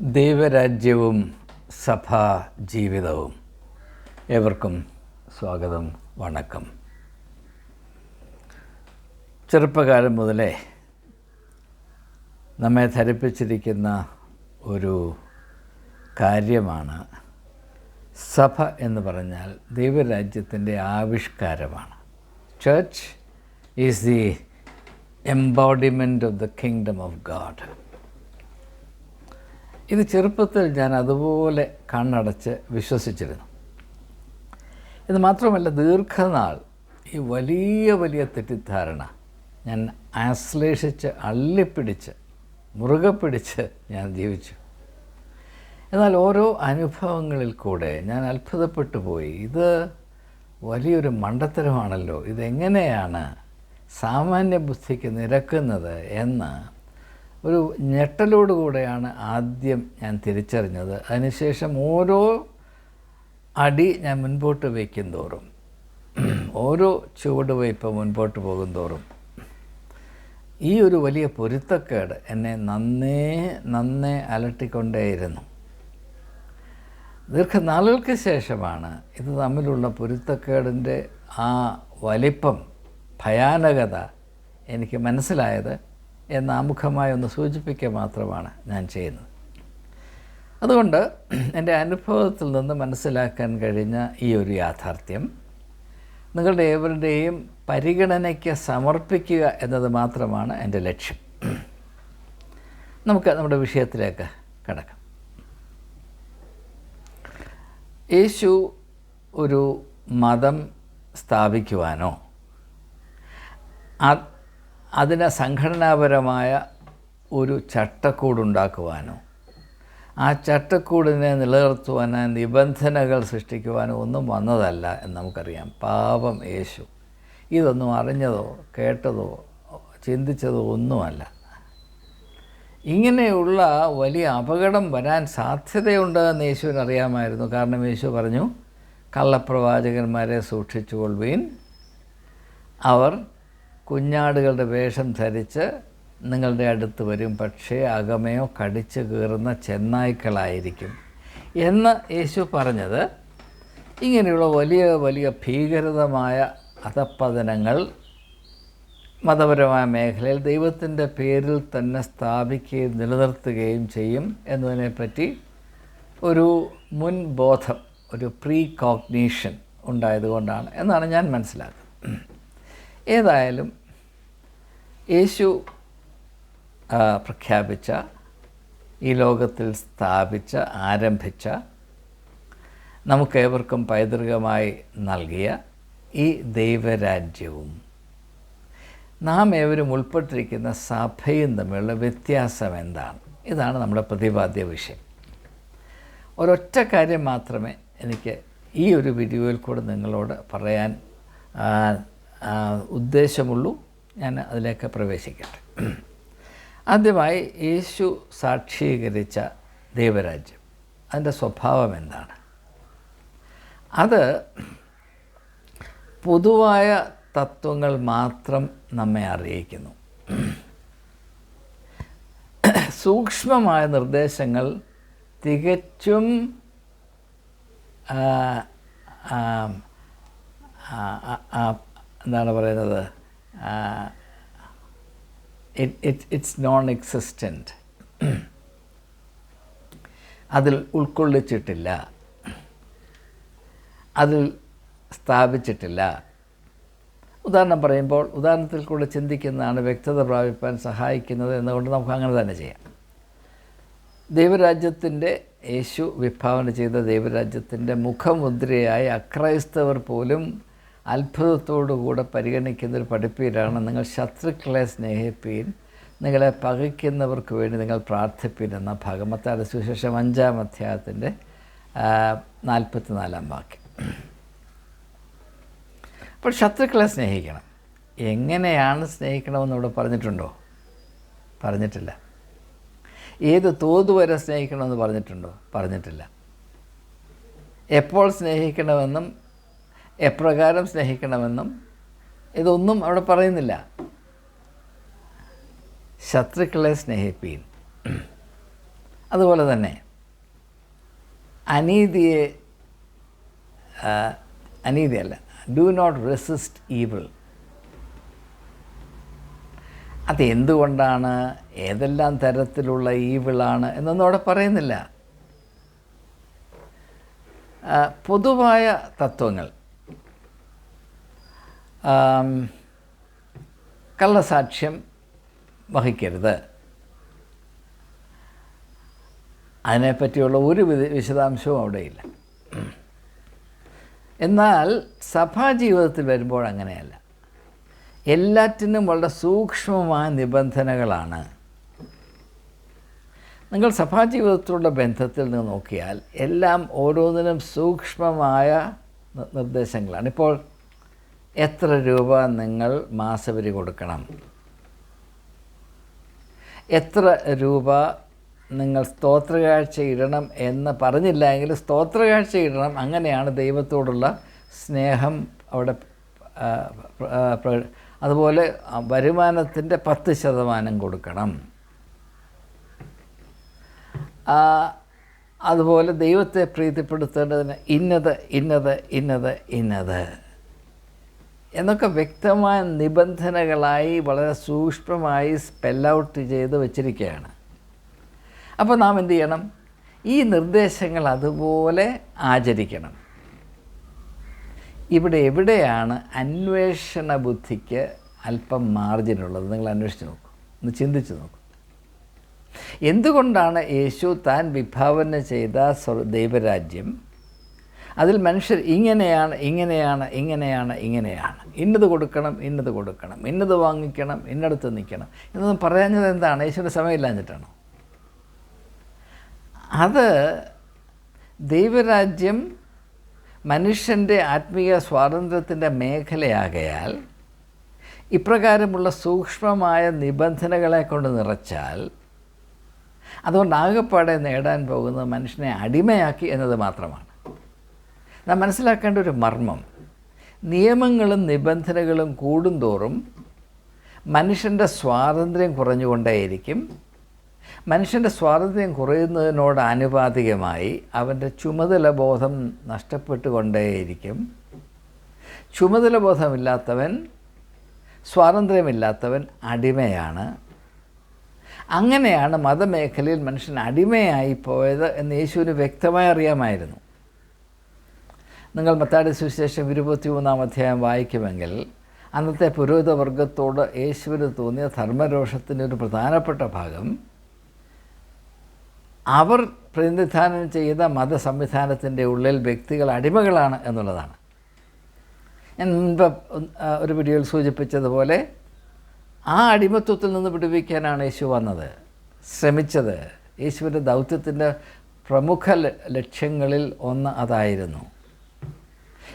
ദൈവരാജ്യവും സഭാ ജീവിതവും. ഏവർക്കും സ്വാഗതം വണക്കം. ചെറുപ്പകാലം മുതലേ നമ്മെ ധരിപ്പിച്ചിരിക്കുന്ന ഒരു കാര്യമാണ് സഭ എന്ന് പറഞ്ഞാൽ ദൈവരാജ്യത്തിന്റെ ആവിഷ്കാരമാണ്. Church is the embodiment of the kingdom of God ഇത് ചെറുപ്പത്തിൽ ഞാൻ അതുപോലെ കണ്ണടച്ച് വിശ്വസിച്ചിരുന്നു. ഇത് മാത്രമല്ല ദീർഘനാൾ ഈ വലിയ വലിയ തെറ്റിദ്ധാരണ ഞാൻ ആശ്ലേഷിച്ച് അള്ളിപ്പിടിച്ച് മുറുകെ പിടിച്ച് ഞാൻ ജീവിച്ചു. എന്നാൽ ഓരോ അനുഭവങ്ങളിൽ കൂടെ ഞാൻ അത്ഭുതപ്പെട്ടു പോയി. ഇത് വലിയൊരു മണ്ടത്തരമാണല്ലോ. ഇതെങ്ങനെയാണ് സാമാന്യ ബുദ്ധിക്ക് നിരക്കുന്നത് എന്ന് ഒരു ഞെട്ടലോടുകൂടെയാണ് ആദ്യം ഞാൻ തിരിച്ചറിഞ്ഞത്. അതിനുശേഷം ഓരോ അടി ഞാൻ മുൻപോട്ട് വയ്ക്കും തോറും. ഓരോ ചുവടുവയ്പ് മുൻപോട്ട് പോകും തോറും. ഈ ഒരു വലിയ പൊരുത്തക്കേട് എന്നെ നന്നേ നന്നേ അലട്ടിക്കൊണ്ടേയിരുന്നു. ദീർഘനാളുകൾക്ക് ശേഷമാണ് ഇത് തമ്മിലുള്ള പൊരുത്തക്കേടിന്റെ ആ വലിപ്പം ഭയാനകത എനിക്ക് മനസ്സിലായത്. എന്ന് ആമുഖമായി ഒന്ന് സൂചിപ്പിക്കുക മാത്രമാണ് ഞാൻ ചെയ്യുന്നത്. അതുകൊണ്ട് എന്റെ അനുഭവത്തിൽ നിന്ന് മനസ്സിലാക്കാൻ കഴിഞ്ഞ ഈ ഒരു യാഥാർത്ഥ്യം നിങ്ങളുടെ ഏവരുടെയും പരിഗണനയ്ക്ക് സമർപ്പിക്കുക എന്നത് മാത്രമാണ് എന്റെ ലക്ഷ്യം. നമുക്ക് നമ്മുടെ വിഷയത്തിലേക്ക് കടക്കാം. യേശു ഒരു മതം സ്ഥാപിക്കുവാനോ അതിന് സംഘടനാപരമായ ഒരു ചട്ടക്കൂടുണ്ടാക്കുവാനോ ആ ചട്ടക്കൂടിനെ നിലനിർത്തുവാനോ നിബന്ധനകൾ സൃഷ്ടിക്കുവാനോ ഒന്നും വന്നതല്ല എന്ന് നമുക്കറിയാം. പാപം യേശു. ഇതൊന്നും അറിഞ്ഞതോ കേട്ടതോ ചിന്തിച്ചതോ ഒന്നുമല്ല. ഇങ്ങനെയുള്ള വലിയ അപകടം വരാൻ സാധ്യതയുണ്ട് എന്ന് യേശുവിന് അറിയാമായിരുന്നു. കാരണം യേശു പറഞ്ഞു കള്ളപ്രവാചകന്മാരെ സൂക്ഷിച്ചുകൊള്ളുവീൻ. അവർ കുഞ്ഞാടുകളുടെ വേഷം ധരിച്ച് നിങ്ങളുടെ അടുത്ത് വരും. പക്ഷേ അകമയോ കടിച്ചു കീറുന്ന ചെന്നായ്ക്കളായിരിക്കും. എന്ന് യേശു പറഞ്ഞത്. ഇങ്ങനെയുള്ള വലിയ വലിയ ഭീകരതമായ അധപ്പതനങ്ങൾ മതപരമായ മേഖലയിൽ ദൈവത്തിന്റെ പേരിൽ തന്നെ സ്ഥാപിക്കുകയും നിലനിർത്തുകയും ചെയ്യും എന്നതിനെപ്പറ്റി ഒരു മുൻ ബോധം ഒരു പ്രീ കോഗ്നീഷൻ ഉണ്ടായതുകൊണ്ടാണ് എന്നാണ് ഞാൻ മനസ്സിലാക്കുന്നത്. ഏതായാലും യേശു പ്രഖ്യാപിച്ച ഈ ലോകത്തിൽ സ്ഥാപിച്ച ആരംഭിച്ച നമുക്കേവർക്കും പൈതൃകമായി നൽകിയ ഈ ദൈവരാജ്യവും. നാം ഏവരും ഉൾപ്പെട്ടിരിക്കുന്ന സഭയും തമ്മിലുള്ള വ്യത്യാസം എന്താണ്? ഇതാണ് നമ്മുടെ പ്രതിപാദ്യ വിഷയം. ഒരൊറ്റ കാര്യം മാത്രമേ എനിക്ക് ഈ ഒരു വീഡിയോയിൽ കൂടെ നിങ്ങളോട് പറയാൻ ഉദ്ദേശമുള്ളൂ. ഞാൻ അതിലേക്ക് പ്രവേശിക്കട്ടെ. ആദ്യമായി യേശു സാക്ഷീകരിച്ച ദൈവരാജ്യം. അതിന്റെ സ്വഭാവം എന്താണ്? അത് പൊതുവായ തത്വങ്ങൾ മാത്രം നമ്മെ അറിയിക്കുന്നു. സൂക്ഷ്മമായ നിർദ്ദേശങ്ങൾ തികച്ചും എന്താണ് പറയുന്നത്? ഇറ്റ് ഇറ്റ്സ് നോൺ എക്സിസ്റ്റന്റ് അതിൽ ഉൾക്കൊള്ളിച്ചിട്ടില്ല. അതിൽ സ്ഥാപിച്ചിട്ടില്ല. ഉദാഹരണം പറയുമ്പോൾ ഉദാഹരണത്തിൽ കൂടെ ചിന്തിക്കുന്നതാണ് വ്യക്തത പ്രാപിപ്പാൻ സഹായിക്കുന്നത് എന്നുകൊണ്ട് നമുക്ക് അങ്ങനെ തന്നെ ചെയ്യാം. ദൈവരാജ്യത്തിന്റെ യേശു വിഭാവന ചെയ്ത ദൈവരാജ്യത്തിന്റെ മുഖമുദ്രയായ അക്രൈസ്തവർ പോലും അത്ഭുതത്തോടുകൂടെ പരിഗണിക്കുന്ന ഒരു പഠിപ്പീരാണ് നിങ്ങൾ ശത്രുക്കളെ സ്നേഹിപ്പീൻ നിങ്ങളെ പകയ്ക്കുന്നവർക്ക് വേണ്ടി നിങ്ങൾ പ്രാർത്ഥിപ്പീൻ എന്ന ഭാഗം. മത്താട് സുശേഷം അഞ്ചാം അധ്യായത്തിന്റെ നാൽപ്പത്തിനാലാം വാക്യം. അപ്പോൾ ശത്രുക്കളെ സ്നേഹിക്കണം. എങ്ങനെയാണ് സ്നേഹിക്കണമെന്ന് ഇവിടെ പറഞ്ഞിട്ടുണ്ടോ? പറഞ്ഞിട്ടില്ല. ഏത് തോത് വരെ സ്നേഹിക്കണമെന്ന് പറഞ്ഞിട്ടുണ്ടോ? പറഞ്ഞിട്ടില്ല. എപ്പോൾ സ്നേഹിക്കണമെന്നും എപ്രകാരം സ്നേഹിക്കണമെന്നും ഇതൊന്നും അവിടെ പറയുന്നില്ല. ശത്രുക്കളെ സ്നേഹിപ്പീൻ. അതുപോലെ തന്നെ അനീതിയെ അനീതിയല്ല ഡു നോട്ട് റെസിസ്റ്റ് ഈവിൾ അത് എന്തുകൊണ്ടാണ്? ഏതെല്ലാം തരത്തിലുള്ള ഈവിളാണ് എന്നൊന്നും അവിടെ പറയുന്നില്ല. പൊതുവായ തത്വങ്ങൾ. കള്ളസാക്ഷ്യം വഹിക്കരുത്. അതിനെപ്പറ്റിയുള്ള ഒരു വിശദാംശവും അവിടെയില്ല. എന്നാൽ സഭാ ജീവിതത്തിൽ വരുമ്പോൾ അങ്ങനെയല്ല. എല്ലാറ്റിനും വളരെ സൂക്ഷ്മമായ നിബന്ധനകളാണ്. നിങ്ങൾ സഭാ ജീവിതത്തിലുള്ള ബന്ധത്തിൽ നിന്ന് നോക്കിയാൽ എല്ലാം ഓരോന്നിനും സൂക്ഷ്മമായ നിർദ്ദേശങ്ങളാണ്. ഇപ്പോൾ എത്ര രൂപ നിങ്ങൾ മാസവരി കൊടുക്കണം? എത്ര രൂപ നിങ്ങൾ സ്തോത്രകാഴ്ച ഇടണം എന്ന് പറഞ്ഞില്ല എങ്കിൽ സ്തോത്രകാഴ്ച ഇടണം. അങ്ങനെയാണ് ദൈവത്തോടുള്ള സ്നേഹം അവിടെ അതുപോലെ വരുമാനത്തിന്റെ പത്ത് ശതമാനം കൊടുക്കണം. അതുപോലെ ദൈവത്തെ പ്രീതിപ്പെടുത്തേണ്ടതിന് ഇന്നത് ഇന്നത് ഇന്നത് ഇന്നത്. എന്നൊക്കെ വ്യക്തമായ നിബന്ധനകളായി വളരെ സൂക്ഷ്മമായി സ്പെൽ ഔട്ട് ചെയ്ത് വച്ചിരിക്കുകയാണ്. അപ്പോൾ നാം എന്തു ചെയ്യണം? ഈ നിർദ്ദേശങ്ങൾ അതുപോലെ ആചരിക്കണം. ഇവിടെ എവിടെയാണ് അന്വേഷണ ബുദ്ധിക്ക് അല്പം മാർജിനുള്ളത് നിങ്ങൾ അന്വേഷിച്ച് നോക്കൂ. ഒന്ന് ചിന്തിച്ച് നോക്കൂ. എന്തുകൊണ്ടാണ് യേശു താൻ വിഭാവന ചെയ്ത ദൈവരാജ്യം അതിൽ മനുഷ്യർ ഇങ്ങനെയാണ് ഇങ്ങനെയാണ് ഇങ്ങനെയാണ് ഇങ്ങനെയാണ്. ഇന്നത് കൊടുക്കണം ഇന്നത് കൊടുക്കണം. ഇന്നത് വാങ്ങിക്കണം ഇന്നടത്ത് നിൽക്കണം. എന്നൊന്നും പറയാഞ്ഞത് എന്താണ്? ഈശ്വരന്റെ സമയമില്ലാഞ്ഞിട്ടാണ്? അത് ദൈവരാജ്യം മനുഷ്യന്റെ ആത്മീയ സ്വാതന്ത്ര്യത്തിന്റെ മേഖലയാകയാൽ ഇപ്രകാരമുള്ള സൂക്ഷ്മമായ നിബന്ധനകളെ കൊണ്ട് നിറച്ചാൽ അതുകൊണ്ട് ആകെപ്പാടെ നേടാൻ പോകുന്നത് മനുഷ്യനെ അടിമയാക്കി എന്നത് മാത്രമാണ്. നാം മനസ്സിലാക്കേണ്ട ഒരു മർമ്മം. നിയമങ്ങളും നിബന്ധനകളും കൂടുന്തോറും മനുഷ്യന്റെ സ്വാതന്ത്ര്യം കുറഞ്ഞുകൊണ്ടേയിരിക്കും. മനുഷ്യന്റെ സ്വാതന്ത്ര്യം കുറയുന്നതിനോട് ആനുപാതികമായി അവന്റെ ചുമതല ബോധം നഷ്ടപ്പെട്ടുകൊണ്ടേയിരിക്കും. ചുമതല ബോധമില്ലാത്തവൻ സ്വാതന്ത്ര്യമില്ലാത്തവൻ അടിമയാണ്. അങ്ങനെയാണ് മതമേഖലയിൽ മനുഷ്യൻ അടിമയായി പോയത് എന്ന് യേശുവിന് വ്യക്തമായി അറിയാമായിരുന്നു. നിങ്ങൾ മത്താടി സുവിശേഷം ഇരുപത്തി മൂന്നാം അധ്യായം വായിക്കുമെങ്കിൽ അന്നത്തെ പുരോഹിത വർഗത്തോട് യേശുവിന് തോന്നിയ ധർമ്മരോഷത്തിന്റെ ഒരു പ്രധാനപ്പെട്ട ഭാഗം അവർ പ്രതിനിധാനം ചെയ്ത മത സംവിധാനത്തിന്റെ ഉള്ളിൽ വ്യക്തികൾ അടിമകളാണ് എന്നുള്ളതാണ്. ഞാൻ മുൻപ് ഒരു വീഡിയോയിൽ സൂചിപ്പിച്ചതുപോലെ ആ അടിമത്വത്തിൽ നിന്ന് വിടുവിക്കാനാണ് യേശു വന്നത്. ശ്രമിച്ചത്. യേശുവിന്റെ ദൗത്യത്തിന്റെ പ്രമുഖ ലക്ഷ്യങ്ങളിൽ ഒന്ന് അതായിരുന്നു.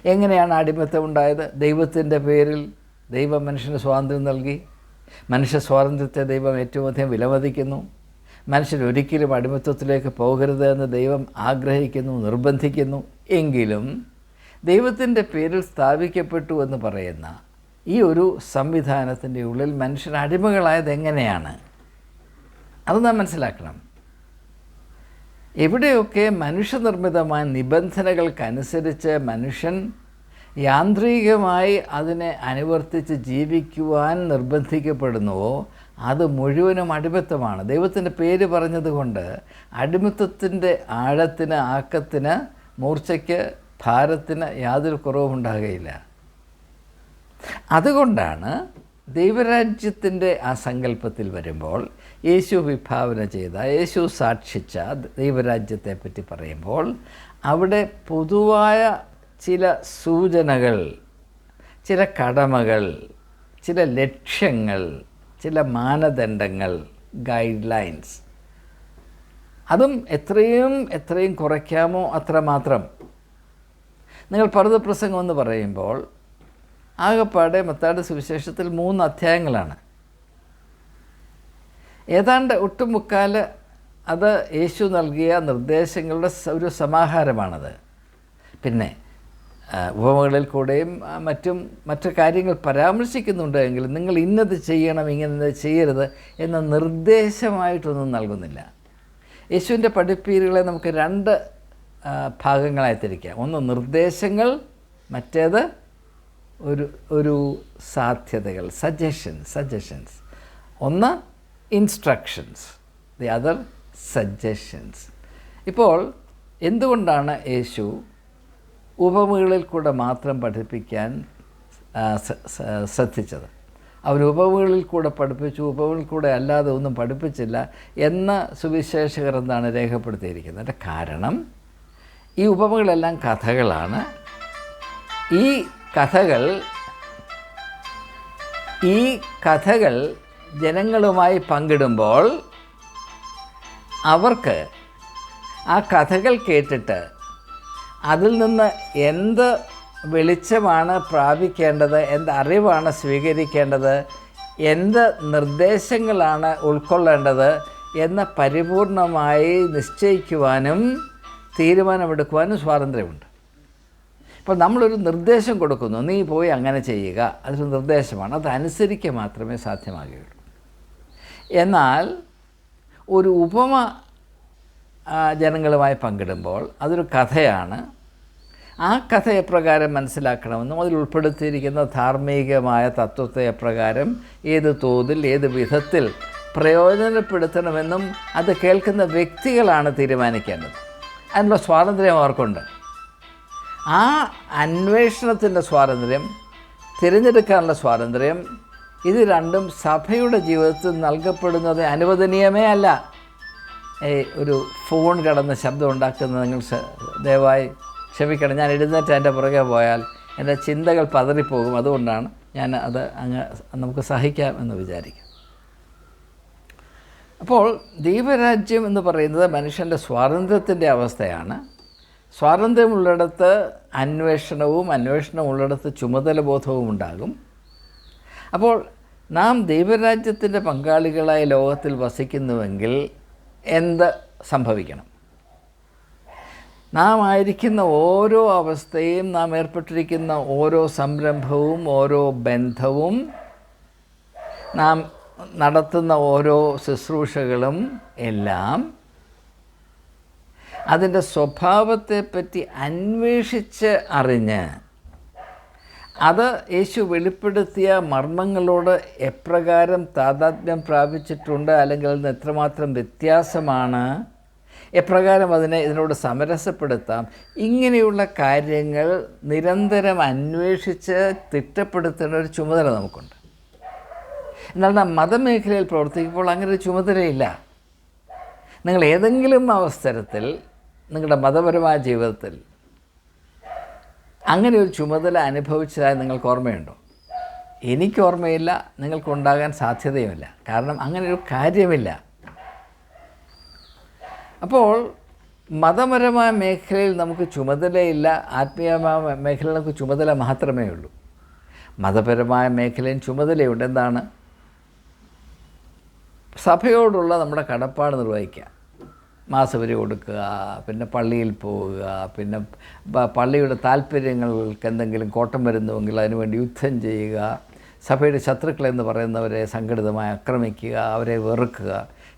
എങ്ങനെയാണ് അടിമത്തം ഉണ്ടായത്? ദൈവത്തിന്റെ പേരിൽ ദൈവം മനുഷ്യന് സ്വാതന്ത്ര്യം നൽകി. മനുഷ്യ സ്വാതന്ത്ര്യത്തെ ദൈവം ഏറ്റവും അധികം വിലമതിക്കുന്നു. മനുഷ്യൻ ഒരിക്കലും അടിമത്വത്തിലേക്ക് പോകരുത് എന്ന് ദൈവം ആഗ്രഹിക്കുന്നു നിർബന്ധിക്കുന്നു. എങ്കിലും ദൈവത്തിന്റെ പേരിൽ സ്ഥാപിക്കപ്പെട്ടു എന്ന് പറയുന്ന ഈ ഒരു സംവിധാനത്തിന്റെ ഉള്ളിൽ മനുഷ്യൻ അടിമകളായത് എങ്ങനെയാണ്? അത് നാം മനസ്സിലാക്കണം. എവിടെയൊക്കെ മനുഷ്യനിർമ്മിതമായ നിബന്ധനകൾക്കനുസരിച്ച് മനുഷ്യൻ യാന്ത്രികമായി അതിനെ അനുവർത്തിച്ച് ജീവിക്കുവാൻ നിർബന്ധിക്കപ്പെടുന്നുവോ അത് മുഴുവനും അടിമത്തമാണ്. ദൈവത്തിന്റെ പേര് പറഞ്ഞതുകൊണ്ട് അടിമത്തത്തിന്റെ ആഴത്തിന് ആക്കത്തിന് മൂർച്ചയ്ക്ക് ഭാരത്തിന് യാതൊരു കുറവും ഉണ്ടാകുകയില്ല അതുകൊണ്ടാണ് ദൈവരാജ്യത്തിന്റെ ആ സങ്കല്പത്തിൽ വരുമ്പോൾ യേശു വിഭാവന ചെയ്ത യേശു സാക്ഷിച്ച ദൈവരാജ്യത്തെപ്പറ്റി പറയുമ്പോൾ അവിടെ പൊതുവായ ചില സൂചനകൾ ചില കടമകൾ ചില ലക്ഷ്യങ്ങൾ ചില മാനദണ്ഡങ്ങൾ ഗൈഡ് ലൈൻസ് അതും എത്രയും എത്രയും കുറയ്ക്കാമോ അത്രമാത്രം നിങ്ങൾ പർവതപ്രസംഗം എന്ന് പറയുമ്പോൾ ആകപ്പാടെ മത്താട് സുവിശേഷത്തിൽ മൂന്ന് അധ്യായങ്ങളാണ്. ഏതാണ്ട് ഒട്ടുമുക്കാൽ അത് യേശു നൽകിയ നിർദ്ദേശങ്ങളുടെ ഒരു സമാഹാരമാണത്. പിന്നെ ഉപമകളിൽ കൂടെയും മറ്റും മറ്റു കാര്യങ്ങൾ പരാമർശിക്കുന്നുണ്ട് എങ്കിലും നിങ്ങൾ ഇന്നത് ചെയ്യണം ഇങ്ങനെ ചെയ്യരുത് എന്ന നിർദ്ദേശമായിട്ടൊന്നും നൽകുന്നില്ല. യേശുവിന്റെ പഠിപ്പീരുകളെ നമുക്ക് രണ്ട് ഭാഗങ്ങളായി തിരിക്കാം. ഒന്ന് നിർദ്ദേശങ്ങൾ മറ്റേത് ഒരു ഒരു സാധ്യതകൾ സജഷൻസ് സജഷൻസ് ഒന്ന് ഇൻസ്ട്രക്ഷൻസ് ദി അതർ സജഷൻസ് ഇപ്പോൾ എന്തുകൊണ്ടാണ് യേശു ഉപമകളിൽ കൂടെ മാത്രം പഠിപ്പിക്കാൻ ശ്രദ്ധിച്ചത്? അവൻ ഉപമകളിൽ കൂടെ പഠിപ്പിച്ചു ഉപമകളിൽ കൂടെ അല്ലാതെ ഒന്നും പഠിപ്പിച്ചില്ല എന്ന സുവിശേഷകർ എന്താണ് രേഖപ്പെടുത്തിയിരിക്കുന്നത്? കാരണം ഈ ഉപമകളെല്ലാം കഥകളാണ്. ഈ കഥകൾ ഈ കഥകൾ ജനങ്ങളുമായി പങ്കിടുമ്പോൾ അവർക്ക് ആ കഥകൾ കേട്ടിട്ട് അതിൽ നിന്ന് എന്ത് വെളിച്ചമാണ് പ്രാപിക്കേണ്ടത് എന്ത് അറിവാണ് സ്വീകരിക്കേണ്ടത് എന്ത് നിർദ്ദേശങ്ങളാണ് ഉൾക്കൊള്ളേണ്ടത് എന്ന് പരിപൂർണമായി നിശ്ചയിക്കുവാനും തീരുമാനമെടുക്കുവാനും സ്വാതന്ത്ര്യമുണ്ട്. ഇപ്പോൾ നമ്മളൊരു നിർദ്ദേശം കൊടുക്കുന്നു നീ പോയി അങ്ങനെ ചെയ്യുക. അതൊരു നിർദ്ദേശമാണ്. അതനുസരിക്കുക മാത്രമേ സാധ്യമാകുകയുള്ളൂ. എന്നാൽ ഒരു ഉപമ ജനങ്ങളുമായി പങ്കിടുമ്പോൾ അതൊരു കഥയാണ്. ആ കഥ എപ്രകാരം മനസ്സിലാക്കണമെന്നും അതിൽ ഉൾപ്പെടുത്തിയിരിക്കുന്ന ധാർമ്മികമായ തത്വത്തെ എപ്രകാരം ഏത് തോതിൽ ഏത് വിധത്തിൽ പ്രയോജനപ്പെടുത്തണമെന്നും അത് കേൾക്കുന്ന വ്യക്തികളാണ് തീരുമാനിക്കേണ്ടത്. അതിനുള്ള സ്വാതന്ത്ര്യം അവർക്കുണ്ട്. ആ അന്വേഷണത്തിന്റെ സ്വാതന്ത്ര്യം തിരഞ്ഞെടുക്കാനുള്ള സ്വാതന്ത്ര്യം ഇത് രണ്ടും സഭയുടെ ജീവിതത്തിൽ നൽകപ്പെടുന്നത് അനുവദനീയമേ അല്ല. ഒരു ഫോൺ കടന്ന് ശബ്ദം ഉണ്ടാക്കുന്നത് നിങ്ങൾ ദയവായി ക്ഷമിക്കണം. ഞാൻ എഴുന്നേറ്റ് എന്റെ പുറകെ പോയാൽ എന്റെ ചിന്തകൾ പതറിപ്പോകും. അതുകൊണ്ടാണ് ഞാൻ അത് അങ്ങ് നമുക്ക് സഹിക്കാം എന്ന് വിചാരിക്കും. അപ്പോൾ ദൈവരാജ്യം എന്ന് പറയുന്നത് മനുഷ്യന്റെ സ്വാതന്ത്ര്യത്തിന്റെ അവസ്ഥയാണ്. സ്വാതന്ത്ര്യമുള്ളിടത്ത് അന്വേഷണവും അന്വേഷണം ഉള്ളിടത്ത് ചുമതലബോധവും ഉണ്ടാകും. അപ്പോൾ നാം ദൈവരാജ്യത്തിന്റെ പങ്കാളികളായ ലോകത്തിൽ വസിക്കുന്നുവെങ്കിൽ എന്ത് സംഭവിക്കണം? നാം ആയിരിക്കുന്ന ഓരോ അവസ്ഥയും നാം ഏർപ്പെട്ടിരിക്കുന്ന ഓരോ സംരംഭവും ഓരോ ബന്ധവും നാം നടത്തുന്ന ഓരോ ശുശ്രൂഷകളും എല്ലാം അതിന്റെ സ്വഭാവത്തെപ്പറ്റി അന്വേഷിച്ച് അറിഞ്ഞ് അത് യേശു വെളിപ്പെടുത്തിയ മർമ്മങ്ങളോട് എപ്രകാരം താതാത്മ്യം പ്രാപിച്ചിട്ടുണ്ട് അല്ലെങ്കിൽ അതിന് എത്രമാത്രം വ്യത്യാസമാണ് എപ്രകാരം അതിനെ ഇതിനോട് സമരസപ്പെടുത്താം ഇങ്ങനെയുള്ള കാര്യങ്ങൾ നിരന്തരം അന്വേഷിച്ച് തിട്ടപ്പെടുത്തേണ്ട ഒരു ചുമതല നമുക്കുണ്ട്. എന്നാൽ നാം മതമേഖലയിൽ പ്രവർത്തിക്കുമ്പോൾ അങ്ങനെ ഒരു ചുമതലയില്ല. നിങ്ങൾ ഏതെങ്കിലും അവസരത്തിൽ നിങ്ങളുടെ മതപരമായ ജീവിതത്തിൽ അങ്ങനെ ഒരു ചുമതല അനുഭവിച്ചതായി നിങ്ങൾക്ക് ഓർമ്മയുണ്ടോ? എനിക്ക് ഓർമ്മയില്ല നിങ്ങൾക്കുണ്ടാകാൻ സാധ്യതയുമില്ല. കാരണം അങ്ങനെ ഒരു കാര്യമില്ല. അപ്പോൾ മതപരമായ മേഖലയിൽ നമുക്ക് ചുമതലയില്ല ആത്മീയമായ മേഖലയിൽ നമുക്ക് ചുമതല മാത്രമേ ഉള്ളൂ. മതപരമായ മേഖലയിൽ ചുമതലയുണ്ട് എന്താണ്? സഭയോടുള്ള നമ്മുടെ കടപ്പാട് നിർവഹിക്കുക. മാസവരി കൊടുക്കുക പിന്നെ പള്ളിയിൽ പോവുക പിന്നെ പള്ളിയുടെ താല്പര്യങ്ങൾക്ക് എന്തെങ്കിലും കോട്ടം വരുന്നുവെങ്കിൽ അതിനുവേണ്ടി യുദ്ധം ചെയ്യുക സഭയുടെ ശത്രുക്കളെന്ന് പറയുന്നവരെ സംഘടിതമായി ആക്രമിക്കുക അവരെ വെറുക്കുക.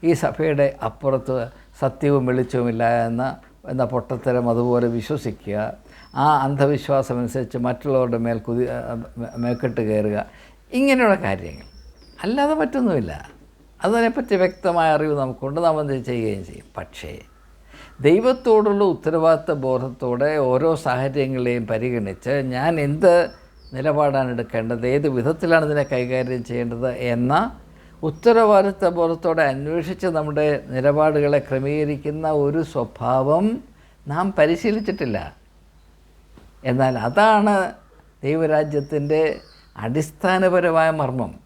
ഈ സഭയുടെ അപ്പുറത്ത് സത്യവും വെളിച്ചവുമില്ല എന്ന എന്ന പൊട്ടത്തരം അതുപോലെ വിശ്വസിക്കുക. ആ അന്ധവിശ്വാസം അനുസരിച്ച് മറ്റുള്ളവരുടെ മേൽ കുതി മേക്കെട്ട് കയറുക. ഇങ്ങനെയുള്ള കാര്യങ്ങൾ. അല്ലാതെ മറ്റൊന്നുമില്ല. അതിനെപ്പറ്റി വ്യക്തമായ അറിവ് നമുക്കുണ്ട്. നാം അത് ചെയ്യുകയും ചെയ്യും. പക്ഷേ ദൈവത്തോടുള്ള ഉത്തരവാദിത്ത ബോധത്തോടെ ഓരോ സാഹചര്യങ്ങളെയും പരിഗണിച്ച് ഞാൻ എന്ത് നിലപാടാണ് എടുക്കേണ്ടത് ഏത് വിധത്തിലാണ് ഇതിനെ കൈകാര്യം ചെയ്യേണ്ടത് എന്ന ഉത്തരവാദിത്ത ബോധത്തോടെ അന്വേഷിച്ച് നമ്മുടെ നിലപാടുകളെ ക്രമീകരിക്കുന്ന ഒരു സ്വഭാവം നാം പരിശീലിച്ചിട്ടില്ല. എന്നാൽ അതാണ് ദൈവരാജ്യത്തിന്റെ അടിസ്ഥാനപരമായ മർമ്മം.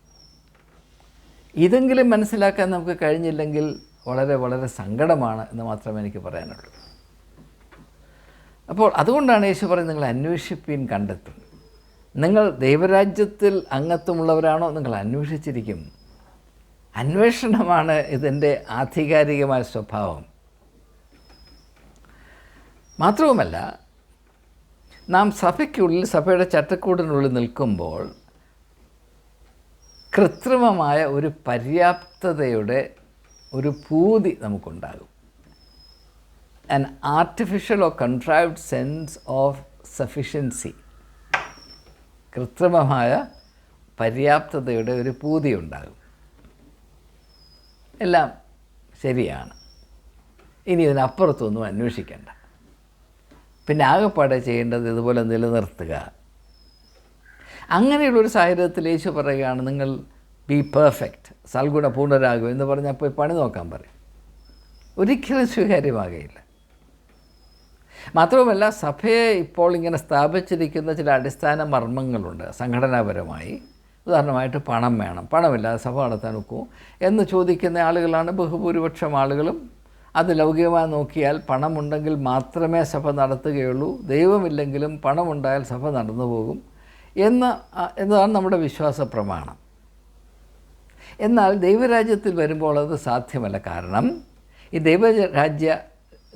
ഇതെങ്കിലും മനസ്സിലാക്കാൻ നമുക്ക് കഴിഞ്ഞില്ലെങ്കിൽ വളരെ വളരെ സങ്കടമാണ് എന്ന് മാത്രമേ എനിക്ക് പറയാനുള്ളൂ. അപ്പോൾ അതുകൊണ്ടാണ് യേശു പറയുന്നത് നിങ്ങൾ അന്വേഷിപ്പീൻ കണ്ടെത്തും. നിങ്ങൾ ദൈവരാജ്യത്തിൽ അംഗത്വമുള്ളവരാണോ നിങ്ങൾ അന്വേഷിച്ചിരിക്കും. അന്വേഷണമാണ് ഇതിന്റെ ആധികാരികമായ സ്വഭാവം. മാത്രവുമല്ല നാം സഭയ്ക്കുള്ളിൽ സഭയുടെ ചട്ടക്കൂടിനുള്ളിൽ നിൽക്കുമ്പോൾ കൃത്രിമമായ ഒരു പര്യാപ്തതയുടെ ഒരു പൂതി നമുക്കുണ്ടാകും. An artificial or contrived sense of sufficiency കൃത്രിമമായ പര്യാപ്തതയുടെ ഒരു പൂതി ഉണ്ടാകും. എല്ലാം ശരിയാണ്. ഇനി ഇതിനപ്പുറത്തൊന്നും അന്വേഷിക്കേണ്ട. പിന്നെ ആകെപ്പാടെ ചെയ്യേണ്ടത് ഇതുപോലെ നിലനിർത്തുക. അങ്ങനെയുള്ളൊരു സാഹചര്യത്തിൽ യേശു പറയുകയാണ് നിങ്ങൾ ബി പെർഫെക്റ്റ് സൽഗുണ പൂർണരാകും എന്ന് പറഞ്ഞാൽ പോയി പണി നോക്കാൻ പറയും. ഒരിക്കലും സ്വീകാര്യമാകുകയില്ല. മാത്രവുമല്ല സഭയെ ഇപ്പോൾ ഇങ്ങനെ സ്ഥാപിച്ചിരിക്കുന്ന ചില അടിസ്ഥാന മർമ്മങ്ങളുണ്ട്. സംഘടനാപരമായി ഉദാഹരണമായിട്ട് പണം വേണം പണമില്ലാതെ സഭ നടത്താൻ ഒക്കുമോ എന്ന് ചോദിക്കുന്ന ആളുകളാണ് ബഹുഭൂരിപക്ഷം ആളുകളും. അത് ലൗകികമായി നോക്കിയാൽ പണമുണ്ടെങ്കിൽ മാത്രമേ സഭ നടത്തുകയുള്ളൂ. ദൈവമില്ലെങ്കിലും പണമുണ്ടായാൽ സഭ നടന്നു പോകും എന്ന് എന്നതാണ് നമ്മുടെ വിശ്വാസ പ്രമാണം. എന്നാൽ ദൈവരാജ്യത്തിൽ വരുമ്പോൾ അത് സാധ്യമല്ല. കാരണം ഈ ദൈവരാജ്യ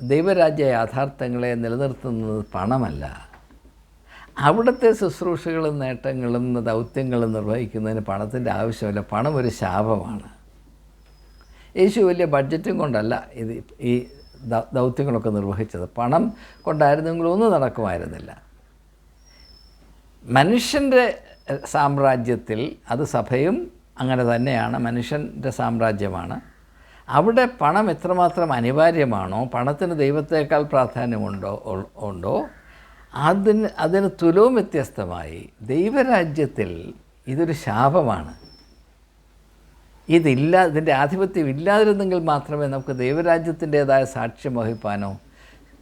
ദൈവരാജ്യ യാഥാർത്ഥ്യങ്ങളെ നിലനിർത്തുന്നത് പണമല്ല. അവിടുത്തെ ശുശ്രൂഷകളും നേട്ടങ്ങളും ദൗത്യങ്ങളും നിർവഹിക്കുന്നതിന് പണത്തിന്റെ ആവശ്യമില്ല. പണം ഒരു ശാപമാണ്. യേശു വലിയ ബഡ്ജറ്റും കൊണ്ടല്ല ഇത് ഈ ദൗത്യങ്ങളൊക്കെ നിർവഹിച്ചത്. പണം കൊണ്ടായിരുന്നെങ്കിൽ ഒന്നും നടക്കുമായിരുന്നില്ല. മനുഷ്യന്റെ സാമ്രാജ്യത്തിൽ അത് സഭയും അങ്ങനെ തന്നെയാണ് മനുഷ്യന്റെ സാമ്രാജ്യമാണ്. അവിടെ പണം എത്രമാത്രം അനിവാര്യമാണോ പണത്തിന് ദൈവത്തേക്കാൾ പ്രാധാന്യമുണ്ടോ ഉണ്ടോ അതിന് അതിന് തുലവും വ്യത്യസ്തമായി ദൈവരാജ്യത്തിൽ ഇതൊരു ശാപമാണ്. ഇതില്ല ഇതിന്റെ ആധിപത്യം ഇല്ലാതിരുന്നെങ്കിൽ മാത്രമേ നമുക്ക് ദൈവരാജ്യത്തിന്റേതായ സാക്ഷ്യം വഹിപ്പാനോ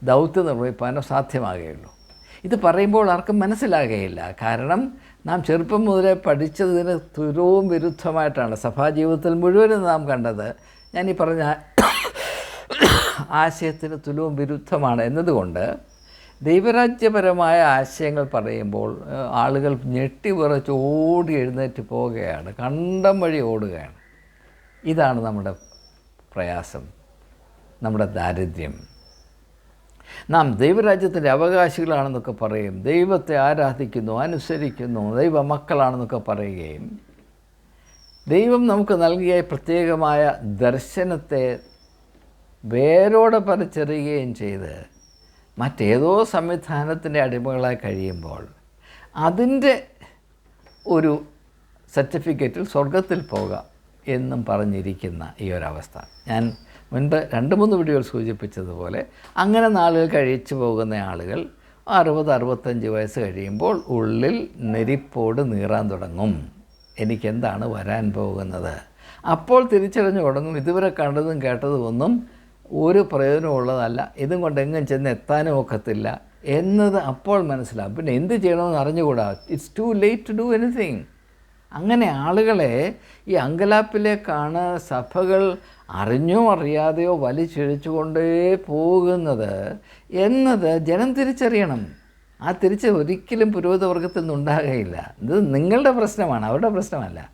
ദൗത്യം നിർവഹിപ്പാനോ സാധ്യമാകുകയുള്ളൂ. ഇത് പറയുമ്പോൾ ആർക്കും മനസ്സിലാകുകയില്ല കാരണം നാം ചെറുപ്പം മുതലേ പഠിച്ചതിന് തുരവും വിരുദ്ധമായിട്ടാണ് സഭാ ജീവിതത്തിൽ മുഴുവനും നാം കണ്ടത്. ഞാൻ ഈ പറഞ്ഞ ആശയത്തിന് തുലവും വിരുദ്ധമാണ് എന്നതുകൊണ്ട് ദൈവരാജ്യപരമായ ആശയങ്ങൾ പറയുമ്പോൾ ആളുകൾ ഞെട്ടി വിറച്ച് ഓടി എഴുന്നേറ്റ് പോവുകയാണ് കണ്ടം വഴി ഓടുകയാണ്. ഇതാണ് നമ്മുടെ പ്രയാസം നമ്മുടെ ദാരിദ്ര്യം. നാം ദൈവരാജ്യത്തിന്റെ അവകാശികളാണെന്നൊക്കെ പറയും. ദൈവത്തെ ആരാധിക്കുന്നു അനുസരിക്കുന്നു ദൈവ മക്കളാണെന്നൊക്കെ പറയുകയും. ദൈവം നമുക്ക് നൽകിയ പ്രത്യേകമായ ദർശനത്തെ വേരോടെ പറിച്ചെറിയുകയും ചെയ്ത് മറ്റേതോ സംവിധാനത്തിന്റെ അടിമകളായി കഴിയുമ്പോൾ അതിന്റെ ഒരു സർട്ടിഫിക്കറ്റിൽ സ്വർഗത്തിൽ പോകാം എന്നും പറഞ്ഞിരിക്കുന്ന ഈ ഒരവസ്ഥ. ഞാൻ മുൻപ് രണ്ട് മൂന്ന് വീഡിയോകൾ സൂചിപ്പിച്ചതുപോലെ അങ്ങനെ നാളുകൾ കഴിച്ചു പോകുന്ന ആളുകൾ അറുപത് അറുപത്തഞ്ച് വയസ്സ് കഴിയുമ്പോൾ ഉള്ളിൽ നെരിപ്പോട് നീറാൻ തുടങ്ങും. എനിക്കെന്താണ് വരാൻ പോകുന്നത്? അപ്പോൾ തിരിച്ചറിഞ്ഞു തുടങ്ങും. ഇതുവരെ കണ്ടതും കേട്ടതും ഒന്നും ഒരു പ്രയോജനമുള്ളതല്ല ഇതും കൊണ്ട് എങ്ങും ചെന്ന് എത്താനും ഒക്കത്തില്ല എന്നത് അപ്പോൾ മനസ്സിലാവും. പിന്നെ എന്ത് ചെയ്യണമെന്ന് അറിഞ്ഞുകൂടാ? It's too late to do anything അങ്ങനെ ആളുകളെ ഈ അങ്കലാപ്പിലേക്കാണ് സഭകൾ അറിഞ്ഞോ അറിയാതെയോ വലിച്ചിഴച്ചുകൊണ്ടേ പോകുന്നത് എന്നത് ജനം തിരിച്ചറിയണം. ആ തിരിച്ച് ഒരിക്കലും പുരോഹിതവർഗത്തിൽ നിന്നുണ്ടാകുകയില്ല ഇത് നിങ്ങളുടെ പ്രശ്നമാണ് അവരുടെ പ്രശ്നമല്ല.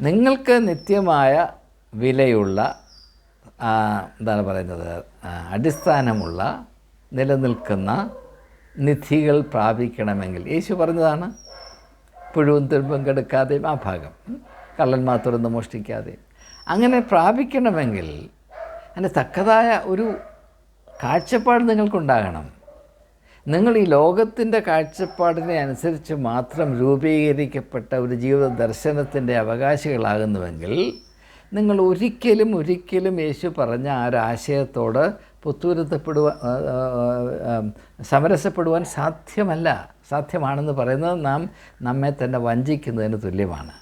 നിങ്ങൾക്ക് നിത്യമായ വിലയുള്ള എന്താണ് പറയുന്നത് അടിസ്ഥാനമുള്ള നിലനിൽക്കുന്ന നിധികൾ പ്രാപിക്കണമെങ്കിൽ യേശു പറഞ്ഞതാണ് പുഴുവും തുരുമ്പും കെടുക്കാതെയും ആ ഭാഗം കള്ളന്മാർ തുറന്ന് മോഷ്ടിക്കാതെയും. അങ്ങനെ പ്രാപിക്കണമെങ്കിൽ അതിന് തക്കതായ ഒരു കാഴ്ചപ്പാട് നിങ്ങൾക്കുണ്ടാകണം. നിങ്ങൾ ഈ ലോകത്തിന്റെ കാഴ്ചപ്പാടിനെ അനുസരിച്ച് മാത്രം രൂപീകരിക്കപ്പെട്ട ഒരു ജീവിത ദർശനത്തിന്റെ അവകാശികളാകുന്നുവെങ്കിൽ നിങ്ങൾ ഒരിക്കലും ഒരിക്കലും യേശു പറഞ്ഞ ആ ഒരു ആശയത്തോട് പുത്തുരുത്തപ്പെടുവാൻ സമരസപ്പെടുവാൻ സാധ്യമല്ല. സാധ്യമാണെന്ന് പറയുന്നത് നാം നമ്മെ തന്നെ വഞ്ചിക്കുന്നതിന് തുല്യമാണ്.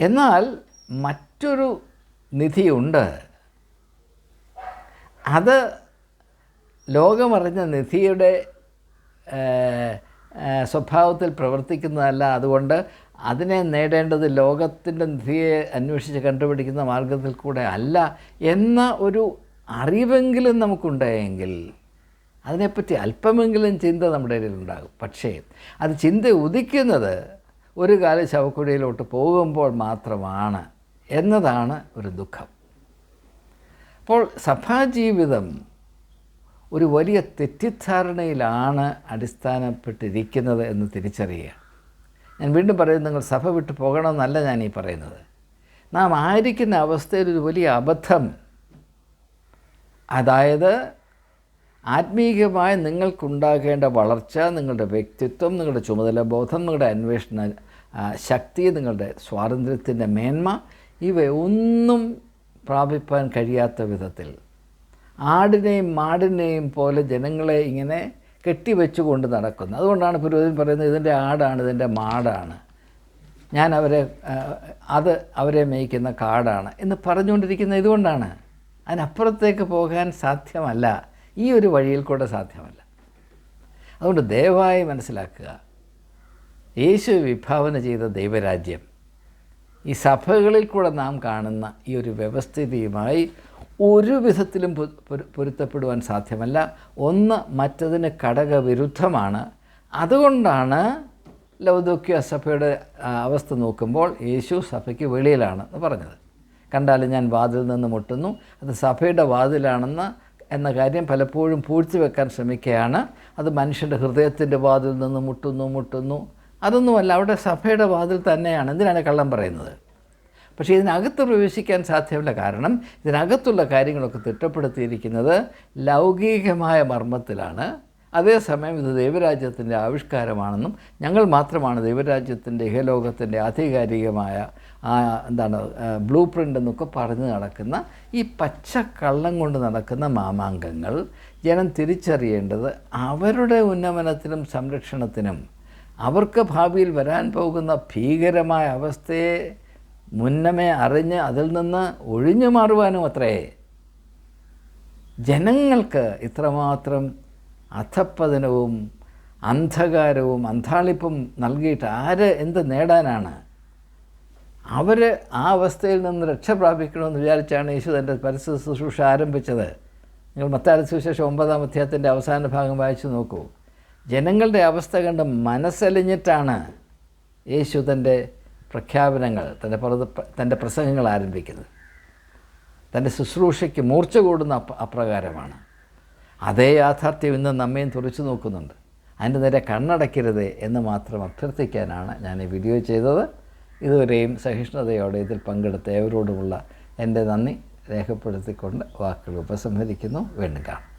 എന്നാൽ മറ്റൊരു നിധിയുണ്ട്. അത് ലോകമറിഞ്ഞ നിധിയുടെ സ്വഭാവത്തിൽ പ്രവർത്തിക്കുന്നതല്ല. അതുകൊണ്ട് അതിനെ നേടേണ്ടത് ലോകത്തിന്റെ നിധിയെ അന്വേഷിച്ച് കണ്ടുപിടിക്കുന്ന മാർഗത്തിൽ കൂടെ അല്ല എന്ന ഒരു അറിവെങ്കിലും നമുക്കുണ്ടായെങ്കിൽ അതിനെപ്പറ്റി അല്പമെങ്കിലും ചിന്ത നമ്മുടെ ഇടയിൽ ഉണ്ടാകും പക്ഷേ അത് ചിന്ത ഉദിക്കുന്നത് ഒരു കാല ശവക്കുഴിയിലോട്ട് പോകുമ്പോൾ മാത്രമാണ്. എന്നതാണ് ഒരു ദുഃഖം. അപ്പോൾ സഭാജീവിതം ഒരു വലിയ തെറ്റിദ്ധാരണയിലാണ് അടിസ്ഥാനപ്പെട്ടിരിക്കുന്നത് എന്ന് തിരിച്ചറിയുക. ഞാൻ വീണ്ടും പറയുന്നത് നിങ്ങൾ സഭ വിട്ടു പോകണമെന്നല്ല ഞാൻ ഈ പറയുന്നത്. നാം ആയിരിക്കുന്ന അവസ്ഥയിൽ ഒരു വലിയ അബദ്ധം. അതായത് ആത്മീയമായി നിങ്ങൾക്കുണ്ടാകേണ്ട വളർച്ച നിങ്ങളുടെ വ്യക്തിത്വം നിങ്ങളുടെ ചുമതല ബോധം നിങ്ങളുടെ അന്വേഷണ ശക്തി നിങ്ങളുടെ സ്വാതന്ത്ര്യത്തിന്റെ മേന്മ ഇവയൊന്നും പ്രാപിപ്പാൻ കഴിയാത്ത വിധത്തിൽ ആടിനെയും മാടിനെയും പോലെ ജനങ്ങളെ ഇങ്ങനെ കെട്ടിവെച്ചുകൊണ്ട് നടക്കുന്നു. അതുകൊണ്ടാണ് പുരോഹിതൻ പറയുന്നത് ഇതിന്റെ ആടാണ് ഇതിന്റെ മാടാണ്. ഞാൻ അവരെ അത് അവരെ മേയ്ക്കുന്ന കാടാണ് എന്ന് പറഞ്ഞുകൊണ്ടിരിക്കുന്ന ഇതുകൊണ്ടാണ്. അതിനപ്പുറത്തേക്ക് പോകാൻ സാധ്യമല്ല. ഈ ഒരു വഴിയിൽ കൂടെ സാധ്യമല്ല. അതുകൊണ്ട് ദയവായി മനസ്സിലാക്കുക. യേശു വിഭാവന ചെയ്ത ദൈവരാജ്യം ഈ സഭകളിൽ കൂടെ നാം കാണുന്ന ഈ ഒരു വ്യവസ്ഥിതിയുമായി ഒരു വിധത്തിലും പൊരുത്തപ്പെടുവാൻ സാധ്യമല്ല. ഒന്ന് മറ്റതിന് ഘടകവിരുദ്ധമാണ്. അതുകൊണ്ടാണ് ലൗദോക്യ സഭയുടെ അവസ്ഥ നോക്കുമ്പോൾ യേശു സഭയ്ക്ക് വെളിയിലാണ് എന്ന് പറഞ്ഞത്. കണ്ടാലും ഞാൻ വാതിൽ നിന്ന് മുട്ടുന്നു. അത് സഭയുടെ വാതിലാണെന്ന് എന്ന കാര്യം പലപ്പോഴും പൂഴ്ത്തി വെക്കാൻ ശ്രമിക്കുകയാണ്. അത് മനുഷ്യന്റെ ഹൃദയത്തിന്റെ വാതിൽ നിന്ന് മുട്ടുന്നു മുട്ടുന്നു. അതൊന്നുമല്ല അവിടെ സഭയുടെ വാതിൽ തന്നെയാണ്. എന്തിനാണ് കള്ളം പറയുന്നത്? പക്ഷേ ഇതിനകത്ത് പ്രവേശിക്കാൻ സാധ്യമല്ല. കാരണം ഇതിനകത്തുള്ള കാര്യങ്ങളൊക്കെ തിട്ടപ്പെടുത്തിയിരിക്കുന്നത് ലൗകികമായ മർമ്മത്തിലാണ്. അതേസമയം ഇത് ദൈവരാജ്യത്തിന്റെ ആവിഷ്കാരമാണെന്നും ഞങ്ങൾ മാത്രമാണ് ദൈവരാജ്യത്തിന്റെ ഇഹലോകത്തിന്റെ ആധികാരികമായ ആ, എന്താണ് ബ്ലൂ പ്രിന്റ് എന്നൊക്കെ പറഞ്ഞ് നടക്കുന്ന ഈ പച്ച കള്ളം കൊണ്ട് നടക്കുന്ന മാമാങ്കങ്ങൾ ജനം തിരിച്ചറിയേണ്ടത് അവരുടെ ഉന്നമനത്തിനും സംരക്ഷണത്തിനും അവർക്ക് ഭാവിയിൽ വരാൻ പോകുന്ന ഭീകരമായ അവസ്ഥയെ മുന്നമേ അറിഞ്ഞ് അതിൽ നിന്ന് ഒഴിഞ്ഞു മാറുവാനും അത്രേ. ജനങ്ങൾക്ക് ഇത്രമാത്രം അധപ്പതനവും അന്ധകാരവും അന്താളിപ്പും നൽകിയിട്ട് ആര് എന്ത് നേടാനാണ്? അവർ ആ അവസ്ഥയിൽ നിന്ന് രക്ഷ പ്രാപിക്കണമെന്ന് വിചാരിച്ചാണ് യേശു തന്റെ പരസ്യ ശുശ്രൂഷ ആരംഭിച്ചത്. നിങ്ങൾ മത്തായ സുവിശേഷം ഒമ്പതാം അധ്യായത്തിന്റെ അവസാന ഭാഗം വായിച്ചു നോക്കൂ. ജനങ്ങളുടെ അവസ്ഥ കണ്ട് മനസ്സലിഞ്ഞിട്ടാണ് യേശു തന്റെ പ്രഖ്യാപനങ്ങൾ തന്റെ തന്റെ പ്രസംഗങ്ങൾ ആരംഭിക്കുന്നത്. തന്റെ ശുശ്രൂഷയ്ക്ക് മൂർച്ച കൂടുന്ന അപ്രകാരമാണ്. അതേ യാഥാർത്ഥ്യം ഇന്ന് നമ്മയും തുറച്ചു നോക്കുന്നുണ്ട്. അതിന്റെ നേരെ കണ്ണടയ്ക്കരുത് എന്ന് മാത്രം അഭ്യർത്ഥിക്കാനാണ് ഞാൻ ഈ വീഡിയോ ചെയ്തത്. ഇതുവരെയും സഹിഷ്ണുതയോടെ ഇതിൽ പങ്കെടുത്ത ഏവരോടുമുള്ള എന്റെ നന്ദി രേഖപ്പെടുത്തിക്കൊണ്ട് വാക്കുകൾ ഉപസംഹരിക്കുന്നു. വീണ്ടും